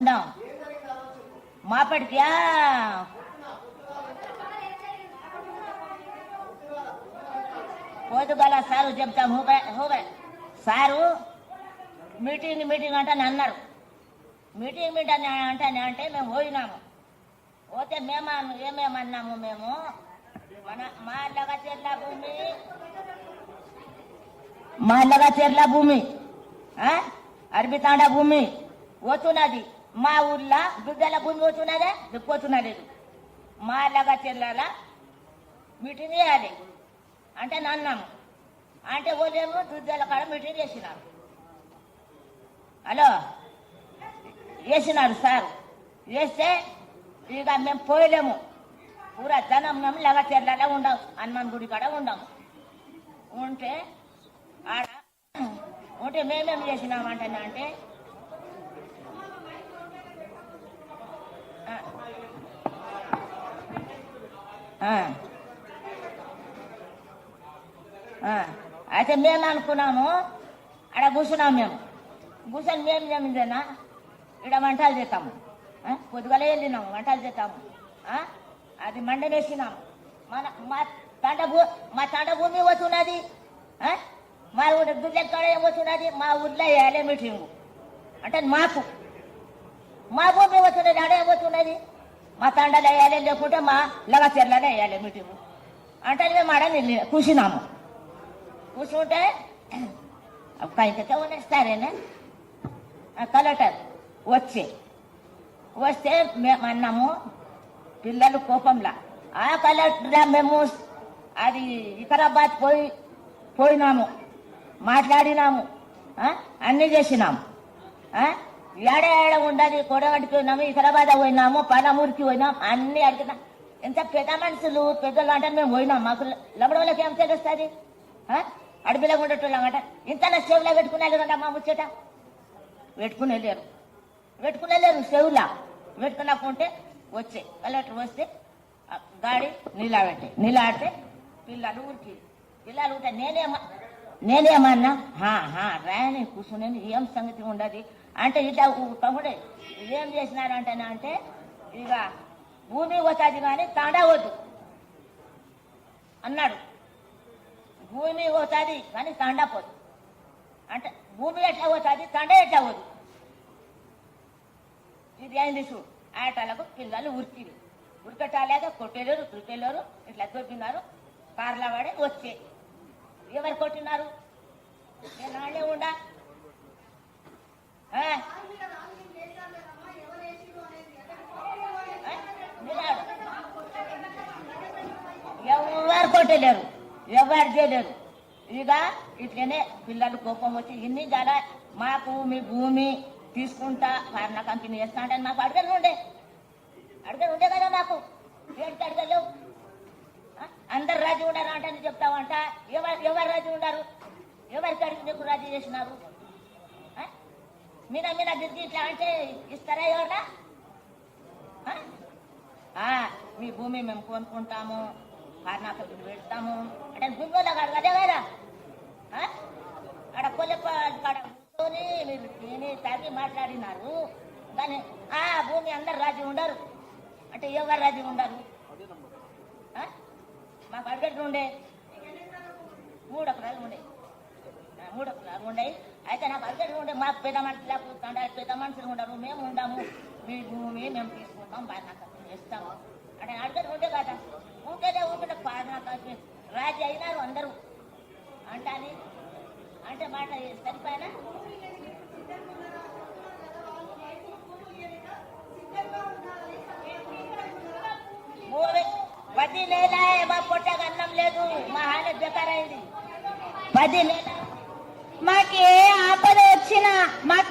ఉందాం మాపడికా పోతుగల సారు చెప్తాం హోబే హోబే సారు మీటింగ్ మీటింగ్ అంటే అని అన్నారు మీటింగ్ మీటింగ్ అంటే అంటే మేము పోయినాము పోతే మేము ఏమేమన్నాము మేము మన మా లగచెర్ల భూమి మా లగచెర్ల భూమి ఆ? అరబితాండ భూమి పోతున్నది మా ఊర్లో బిడ్డల భూమి పోతున్నదే పోతున్నది మా లగచెర్ల మీటింగ్ చేయాలి. అంటే నన్నాము. అంటే పోలేము దుద్దల కాడ మీటింగ్ చేసినారు. హలో? వేసినారు సార్. వేస్తే ఇక మేము పోయలేము. పూరా జనం మేము లగచెర్లలో ఉండం హనుమాన్ గుడి కాడ ఉండం. ఉంటే ఆడ ఉంటే మేమేం చేసినామంటే అంటే ఆ. ఆ. ఆ. అయితే మేము అనుకున్నాము ఆడ కూర్చున్నాం మేము. కూర్చొని మేము ఏమిందేనా ఇక్కడ వంటలు చేస్తాము పొద్దుగలే వెళ్ళినాము వంటలు చేస్తాము అది మండనేసినాము మన మా తండ భూ మా తండ భూమి వస్తున్నది మా ఊరి దుడ్ల కాడ ఏమవుతున్నది మా ఊర్లో వేయాలి మీటింగు. అంటే మాకు. మా భూమి పోతున్నది అడే పోతున్నది మా తండలు వేయాలి లేకుంటే మా లగచెర్లలో వేయాలి మీటింగ్. అంటే మేము ఆడ కూర్చున్నాము. కూర్చుంటే పైకి ఉన్నస్తారేనే కలెక్టర్ వచ్చి వస్తే మేము అన్నాము పిల్లలు కోపంలా. ఆ కలెక్టర్ మేము అది వికారాబాద్ పోయి పోయినాము. మాట్లాడినాము. అన్నీ చేసినాము. ఏడ ఏడ ఉండదు కొడగడికి పోయినాము వికారాబాద్ పోయినాము పలమూరికి పోయినాం అన్ని అడిగినా. ఎంత పెద్ద మనుషులు పెద్దలు అంటే మేము పోయినాం. మాకు లబడోళ్ళకి ఏం తెలుస్తుంది అడవిలో ఉండేటోళ్ళం అంట. ఇంత నా పెట్టుకునే కదా మా ముచ్చట? పెట్టుకునే లేరు. పెట్టుకునే లేరు చెవులా. పెట్టుకున్నాకుంటే వచ్చే. కలెక్టర్ వస్తే గాడి నిలబెట్టే నిలబడితే పిల్లలు ఊరికి పిల్లలు ఉంటే నేనేమా నేనేమన్నా? హా హా రాయని కూర్చునేది ఏం సంగతి ఉండదు? అంటే ఇట్లా తమ్ముడే ఏం చేసినారంటే అంటే ఇక భూమి పోతుంది కానీ తాడా వద్దు. అన్నాడు. భూమి పోతుంది కానీ తండ పోదు. అంటే భూమి ఎట్లా పోతుంది తండ ఎట్లా పోదు? ఇది ఏం చూడు. ఆటలకు పిల్లలు ఉరికిరు. ఉరకటాలేక కొట్టేలేరు ఉరికెళ్ళారు ఇట్లా దొబ్బినారు. కార్ల పడి వచ్చే. ఎవరు కొట్టినారు నేను వాళ్ళే ఉండా ఆ? ఆ? నిలబడు. ఎవరు కొట్టలేరు ఎవరు చేయలేరు. ఇక ఇట్లనే పిల్లలు కోపం వచ్చి ఇన్ని జల మాకు మీ భూమి తీసుకుంటా కారణ కంపెనీ చేస్తా అంటే మాకు అడగలు ఉండే. అడగలు ఉండే కదా నాకు ఏంటి అడగలేవు అందరు రాజు ఉండరు అంటే నువ్వు చెప్తావంట. ఎవరు ఎవరు రాజు ఉండరు? ఎవరికి అడిగి నీకు రాజు చేసినారు? ఆ? మీద మీద తిరిగి ఇట్లా అంటే ఇస్తారా ఎవరా ఆ, మీ భూమి మేము కొనుక్కుంటాము. కార్నాకలు పెడతాము అంటే భూమిలో అడగదే కదా కదా అక్కడ కొలెప్ప కాడ కూర్చొని మీరు తిని తాగి మాట్లాడినారు కానీ ఆ భూమి అందరు రాజీ ఉండరు అంటే ఎవరు రాజీ ఉండరు మాకు అడిగట్టు ఉండే మూడు ఒకరాలు ఉండే మూడు ఒకరాలు ఉండే అయితే నాకు అడిగట్టు ఉండే మాకు పెద్ద మనుషులు తండ పెద్ద మనుషులు ఉండరు మేము ఉండము మీ భూమి మేము తీసుకుంటాం బాగా చేస్తాము అడిగట్లు ఉండే కదా ఉంటేనే ఉంటే పాలన రాజు అయినారు అందరూ అంటాని అంటే మాట సరిపోయినా? పది నెల మా పొట్టకు అన్నం లేదు. మా హాని బెకారైంది పది నెల మాకే ఆపద వచ్చినా మాకు